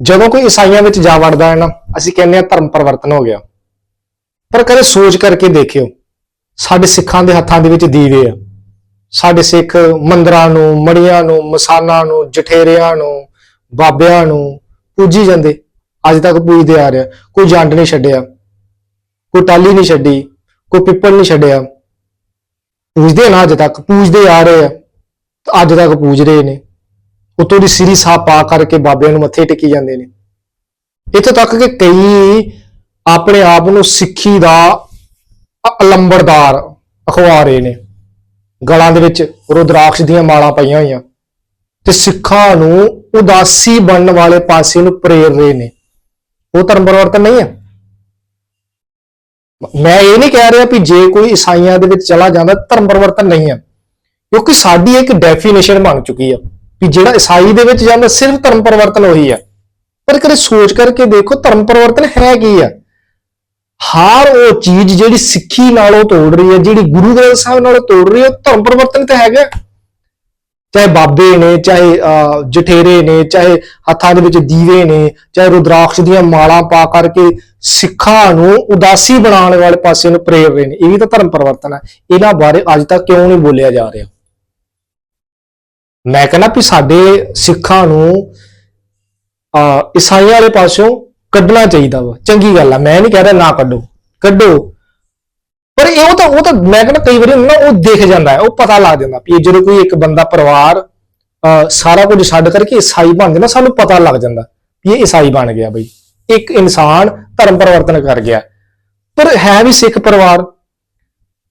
ਜਦੋਂ ਕੋਈ ਈਸਾਈਆਂ ਵਿੱਚ ਜਾ ਵੜਦਾ ਹੈ ਨਾ, ਅਸੀਂ ਕਹਿੰਦੇ ਆ ਧਰਮ ਪਰਿਵਰਤਨ ਹੋ ਗਿਆ। ਪਰ ਕਦੇ ਸੋਚ ਕਰਕੇ ਦੇਖਿਓ, ਸਾਡੇ ਸਿੱਖਾਂ ਦੇ ਹੱਥਾਂ ਦੇ ਵਿੱਚ ਦੀਵੇ ਆ। ਸਾਡੇ ਸਿੱਖ ਮੰਦਰਾਂ ਨੂੰ, ਮੜੀਆਂ ਨੂੰ, ਮਸਾਨਾਂ ਨੂੰ, ਜਠੇਰਿਆਂ ਨੂੰ, ਬਾਬਿਆਂ ਨੂੰ ਪੂਜੀ ਜਾਂਦੇ। ਅੱਜ ਤੱਕ ਪੂਜਦੇ ਆ ਰਿਹਾ ਕੋਈ ਜੰਡ ਨਹੀਂ ਛੱਡਿਆ, ਕੋਈ ਟਾਲੀ ਨਹੀਂ ਛੱਡੀ, ਕੋਈ ਪਿੱਪਲ ਨਹੀਂ ਛੱਡਿਆ। ਪੂਜਦੇ ਨਾ ਅੱਜ ਤੱਕ, ਪੂਜਦੇ ਆ ਰਹੇ ਆ। ਅੱਜ ਤੱਕ ਪੂਜ ਰਹੇ ਨੇ। ਉਤੋਂ ਦੀ ਸਿਰੀ ਸਾਹਿਬ ਪਾ ਕਰਕੇ ਬਾਬਿਆਂ ਨੂੰ ਮੱਥੇ ਟੇਕੀ ਜਾਂਦੇ ਨੇ। ਇੱਥੋਂ ਤੱਕ ਕਿ ਕਈ ਆਪਣੇ ਆਪ ਨੂੰ ਸਿੱਖੀ ਦਾ ਅ- ਅਲੰਬੜਦਾਰ ਅਖਵਾ ਰਹੇ ਨੇ। ਗਲਾਂ ਦੇ ਵਿੱਚ ਰੁਦਰਾਕਸ਼ ਦੀਆਂ ਮਾਲਾਂ ਪਾਈਆਂ ਹੋਈਆਂ ਤੇ ਸਿੱਖਾਂ ਨੂੰ ਉਦਾਸੀ ਬਣਨ ਵਾਲੇ ਪਾਸੇ ਨੂੰ ਪ੍ਰੇਰ ਰਹੇ ਨੇ। ਉਹ ਧਰਮ ਪਰਿਵਰਤਨ ਨਹੀਂ ਹੈ। ਮੈਂ ਇਹ ਨਹੀਂ ਕਹਿ ਰਿਹਾ ਵੀ ਜੇ ਕੋਈ ਈਸਾਈਆਂ ਦੇ ਵਿੱਚ ਚਲਾ ਜਾਂਦਾ, ਧਰਮ ਪਰਿਵਰਤਨ ਨਹੀਂ ਹੈ। ਕਿਉਂਕਿ ਸਾਡੀ ਇੱਕ ਡੈਫੀਨੇਸ਼ਨ ਬਣ ਚੁੱਕੀ ਆ। ਵੀ ਜਿਹੜਾ ਈਸਾਈ ਦੇ ਵਿੱਚ ਜਾਂਦਾ ਸਿਰਫ ਧਰਮ ਪਰਿਵਰਤਨ ਉਹੀ ਹੈ ਪਰ ਕਦੇ ਸੋਚ ਕਰਕੇ ਦੇਖੋ ਧਰਮ ਪਰਿਵਰਤਨ ਹੈ ਕੀ ਆ? ਹਰ ਉਹ ਚੀਜ਼ ਜਿਹੜੀ ਸਿੱਖੀ ਨਾਲੋਂ ਤੋੜ ਰਹੀ ਹੈ ਜਿਹੜੀ ਗੁਰੂ ਗ੍ਰੰਥ ਸਾਹਿਬ ਨਾਲੋਂ ਤੋੜ ਰਹੀ ਹੈ ਉਹ ਧਰਮ ਪਰਿਵਰਤਨ ਤਾਂ ਹੈਗਾ। ਚਾਹੇ ਬਾਬੇ ਨੇ ਚਾਹੇ ਅਹ, ਜਠੇਰੇ ਨੇ ਚਾਹੇ ਹੱਥਾਂ ਦੇ ਵਿੱਚ ਦੀਵੇ ਨੇ ਚਾਹੇ ਰੁਦਰਾਕਸ਼ ਦੀਆਂ ਮਾਲਾਂ ਪਾ ਕਰਕੇ ਸਿੱਖਾਂ ਨੂੰ ਉਦਾਸੀ ਬਣਾਉਣ ਵਾਲੇ ਪਾਸੇ ਨੂੰ ਪ੍ਰੇਰ ਰਹੇ ਨੇ। ਇਹ ਵੀ ਤਾਂ ਧਰਮ ਪਰਿਵਰਤਨ ਹੈ ਇਹਨਾਂ ਬਾਰੇ ਅੱਜ ਤੱਕ ਕਿਉਂ ਨਹੀਂ ਬੋਲਿਆ ਜਾ ਰਿਹਾ? ਮੈਂ ਕਹਿੰਦਾ ਵੀ ਸਾਡੇ ਸਿੱਖਾਂ ਨੂੰ ਆ ਈਸਾਈਆਂ ਵਾਲੇ ਪਾਸਿਓਂ ਕੱਢਣਾ ਚਾਹੀਦਾ ਵਾ। ਚੰਗੀ ਗੱਲ ਆ ਮੈਂ ਨਹੀਂ ਕਹਿ ਰਿਹਾ ਨਾ ਕੱਢੋ ਕੱਢੋ। ਪਰ ਇਹ ਉਹ ਤਾਂ ਉਹ ਤਾਂ ਮੈਂ ਕਹਿੰਦਾ ਕਈ ਵਾਰੀ ਨਾ ਉਹ ਦਿਖ ਜਾਂਦਾ ਹੈ ਉਹ ਪਤਾ ਲੱਗ ਜਾਂਦਾ ਵੀ ਇਹ ਜਦੋਂ ਕੋਈ ਇੱਕ ਬੰਦਾ ਪਰਿਵਾਰ ਅਹ, ਸਾਰਾ ਕੁਝ ਛੱਡ ਕਰਕੇ ਈਸਾਈ ਬਣ ਜਾਂਦਾ ਸਾਨੂੰ ਪਤਾ ਲੱਗ ਜਾਂਦਾ ਵੀ ਇਹ ਈਸਾਈ ਬਣ ਗਿਆ ਬਈ। ਇੱਕ ਇਨਸਾਨ ਧਰਮ ਪਰਿਵਰਤਨ ਕਰ ਗਿਆ। ਪਰ ਹੈ ਵੀ ਸਿੱਖ ਪਰਿਵਾਰ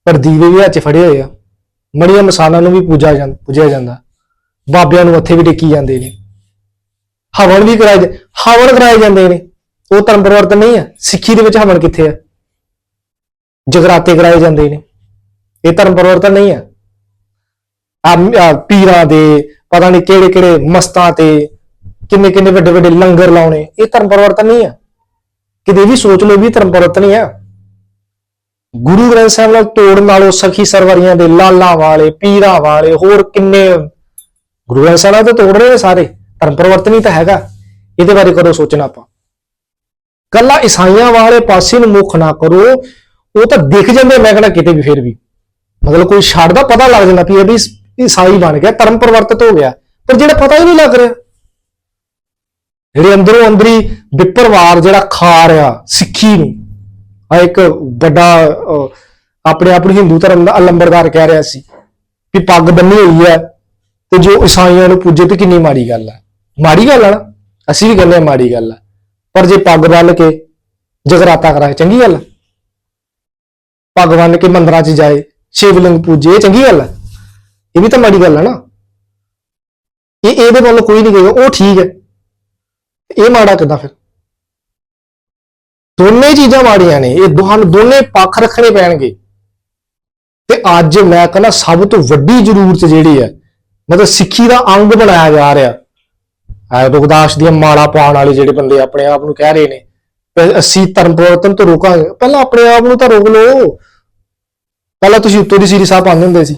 ਪਰ ਦੀਵੇ ਵੀ ਹੱਥ ਫੜੇ ਹੋਏ ਆ। ਮੜੀਆਂ ਮਸਾਨਾਂ ਨੂੰ ਵੀ ਪੂਜਾ ਜਾਂਦਾ ਪੂਜਿਆ ਜਾਂਦਾ। ਬਾਬਿਆਂ ਨੂੰ ਮੱਥੇ ਵੀ ਟੇਕੀ ਜਾਂਦੇ ਨੇ। ਹਵਨ ਵੀ ਕਰਾਏ ਹਵਨ ਕਰਾਏ ਜਾਂਦੇ ਨੇ। ਉਹ ਧਰਮ ਪਰਿਵਰਤਨ ਨਹੀਂ ਹੈ ਸਿੱਖੀ ਦੇ ਵਿੱਚ ਹਵਨ ਕਿੱਥੇ ਹੈ ਜਗਰਾਤੇ ਕਰਾਏ ਜਾਂਦੇ ਨੇ। ਇਹ ਧਰਮ ਪਰਿਵਰਤਨ ਨਹੀਂ ਹੈ ਆ ਆ ਪੀਰਾਂ ਦੇ, ਪਤਾ ਨਹੀਂ ਕਿਹੜੇ ਕਿਹੜੇ ਮਸਤਾਂ ਤੇ ਕਿੰਨੇ ਕਿੰਨੇ ਵੱਡੇ ਵੱਡੇ ਲੰਗਰ ਲਾਉਣੇ। ਇਹ ਧਰਮ ਪਰਿਵਰਤਨ ਨਹੀਂ ਹੈ ਕਿਤੇ ਵੀ ਸੋਚ ਲਓ ਵੀ ਧਰਮ ਪਰਿਵਰਤਨ ਹੀ ਹੈ ਗੁਰੂ ਗ੍ਰੰਥ ਸਾਹਿਬ ਨਾਲ ਤੋੜਨ ਨਾਲੋਂ ਸਖੀ ਸਰਵਰੀਆਂ ਦੇ, ਲਾਲਾਂ ਵਾਲੇ, ਪੀਰਾਂ ਵਾਲੇ, ਹੋਰ ਕਿੰਨੇ ਗੁਰੂ ਗ੍ਰੰਥ ਸਾਹਿਬ ਤਾਂ ਤੋੜ ਰਹੇ ਨੇ ਸਾਰੇ, ਧਰਮ ਪਰਿਵਰਤਨ ਹੀ ਤਾਂ ਹੈਗਾ। ਇਹਦੇ ਬਾਰੇ ਕਰੋ ਸੋਚਣਾ ਆਪਾਂ? ਕੱਲਾ ਈਸਾਈਆਂ ਵਾਲੇ ਪਾਸੇ ਨੂੰ ਮੁੱਖ ਨਾ ਕਰੋ, ਉਹ ਤਾਂ ਦਿਖ ਜਾਂਦੇ ਮੈਂ ਕਹਿੰਦਾ ਕਿਤੇ ਵੀ ਫਿਰ ਵੀ। ਮਤਲਬ ਕੋਈ ਛੱਡਦਾ ਪਤਾ ਲੱਗ ਜਾਂਦਾ ਵੀ ਇਹ ਵੀ ਈਸਾਈ ਬਣ ਗਿਆ, ਧਰਮ ਪਰਿਵਰਤਿਤ ਹੋ ਗਿਆ, ਪਰ ਜਿਹੜਾ ਪਤਾ ਹੀ ਨਹੀਂ ਲੱਗ ਰਿਹਾ। ਜਿਹੜੇ ਅੰਦਰੋਂ ਅੰਦਰੀ ਵਿਪਰਵਾਰ, ਜਿਹੜਾ ਖਾ ਰਿਹਾ ਸਿੱਖੀ ਨੂੰ, ਆ ਇੱਕ ਵੱਡਾ ਆਪਣੇ ਆਪ ਨੂੰ ਹਿੰਦੂ ਧਰਮ ਦਾ ਅਲੰਬਰਦਾਰ ਕਹਿ ਰਿਹਾ ਸੀ, ਵੀ ਪੱਗ ਬੰਨੀ ਹੋਈ ਹੈ। ਤੇ ਜੋ ਈਸਾਈਆਂ ਨੂੰ ਪੂਜੇ ਤੇ ਕਿੰਨੀ ਮਾੜੀ ਗੱਲ ਹੈ ਮਾੜੀ ਗੱਲ ਹੈ ਨਾ, ਅਸੀਂ ਵੀ ਕਹਿੰਦੇ ਹਾਂ ਮਾੜੀ ਗੱਲ ਹੈ ਪਰ ਜੇ ਪੱਗ ਬੰਨ ਕੇ ਜਗਰਾਤਾ ਕਰਾਏ ਚੰਗੀ ਗੱਲ ਹੈ ਪੱਗ ਬੰਨ ਕੇ ਮੰਦਰਾਂ 'ਚ ਜਾਏ ਸ਼ਿਵਲਿੰਗ ਪੂਜੇ, ਇਹ ਚੰਗੀ ਗੱਲ ਹੈ ਇਹ ਵੀ ਤਾਂ ਮਾੜੀ ਗੱਲ ਹੈ ਨਾ। ਇਹ, ਇਹਦੇ ਵੱਲ ਕੋਈ ਨਹੀਂ ਕਹੇਗਾ ਉਹ ਠੀਕ ਹੈ ਇਹ ਮਾੜਾ ਕਿੱਦਾਂ ਫਿਰ? ਦੋਨੇ ਚੀਜ਼ਾਂ ਮਾੜੀਆਂ ਨੇ, ਇਹ ਤੁਹਾਨੂੰ ਦੋਨੇ ਪੱਖ ਰੱਖਣੇ ਪੈਣਗੇ। ਤੇ ਅੱਜ ਮੈਂ ਕਹਿੰਦਾ ਸਭ ਤੋਂ ਵੱਡੀ ਜ਼ਰੂਰਤ ਜਿਹੜੀ ਹੈ ਮਤਲਬ ਸਿੱਖੀ ਦਾ ਅੰਗ ਬਣਾਇਆ ਜਾ ਰਿਹਾ। ਹੈ ਰੁਗਦਾਸ ਦੀਆਂ ਮਾਲਾ ਪਾਉਣ ਵਾਲੇ ਜਿਹੜੇ ਬੰਦੇ ਆਪਣੇ ਆਪ ਨੂੰ ਕਹਿ ਰਹੇ ਨੇ। ਅਸੀਂ ਧਰਮ ਪਰਿਵਰਤਨ ਤੋਂ ਰੋਕਾਂਗੇ। ਪਹਿਲਾਂ ਆਪਣੇ ਆਪ ਨੂੰ ਤਾਂ ਰੋਕ ਲਓ। ਪਹਿਲਾਂ ਤੁਸੀਂ ਉੱਤੋਂ ਦੀ ਸ੍ਰੀ ਸਾਹਿਬ ਪਾਉਂਦੇ ਹੁੰਦੇ ਸੀ।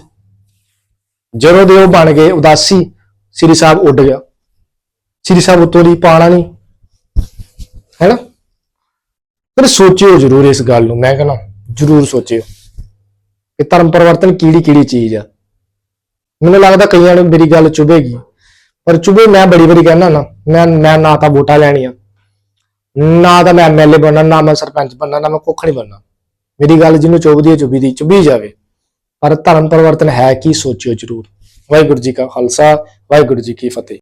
ਜਦੋਂ ਦੇ ਉਹ ਬਣ ਗਏ ਉਦਾਸੀ, ਸ੍ਰੀ ਸਾਹਿਬ ਉੱਡ ਗਿਆ। ਸ੍ਰੀ ਸਾਹਿਬ ਉੱਤੋਂ ਦੀ ਪਾਣਾ ਨਹੀਂ। ਹੈਨਾ? ਪਰ ਸੋਚਿਓ ਜ਼ਰੂਰ ਇਸ ਗੱਲ ਨੂੰ। ਮੈਂ ਕਹਿੰਦਾ ਜ਼ਰੂਰ ਸੋਚਿਓ। ਕਿ ਧਰਮ ਪਰਿਵਰਤਨ ਕਿਹੜੀ ਕਿਹੜੀ ਚੀਜ਼ ਆ? ਮੈਨੂੰ ਲੱਗਦਾ ਕਈਆਂ ਨੂੰ ਮੇਰੀ ਗੱਲ ਚੁਭੇਗੀ ਪਰ ਚੁਭੇ ਮੈਂ ਬੜੀ ਬੜੀ ਕਹਿੰਦਾ ਨਾ, ਮੈਂ ਮੈਂ ਨਾ ਤਾਂ ਵੋਟਾਂ ਲੈਣੀਆਂ। ਨਾ ਤਾਂ ਮੈਂ ਐਮਐਲਏ ਬਣਨਾ, ਨਾ ਮੈਂ ਸਰਪੰਚ ਬਣਨਾ, ਨਾ ਮੈਂ ਕੁੱਖ ਨਹੀਂ ਬਣਨਾ। ਮੇਰੀ ਗੱਲ ਜਿਹਨੂੰ ਚੁਭਦੀ ਹੈ ਚੁਭੀ ਦੀ ਚੁਭੀ ਜਾਵੇ। ਪਰ ਧਰਮ ਪਰਿਵਰਤਨ ਹੈ ਕੀ, ਸੋਚਿਓ ਜ਼ਰੂਰ। ਵਾਹਿਗੁਰੂ ਜੀ ਕਾ ਖਾਲਸਾ, ਵਾਹਿਗੁਰੂ ਜੀ ਕੀ ਫਤਿਹ।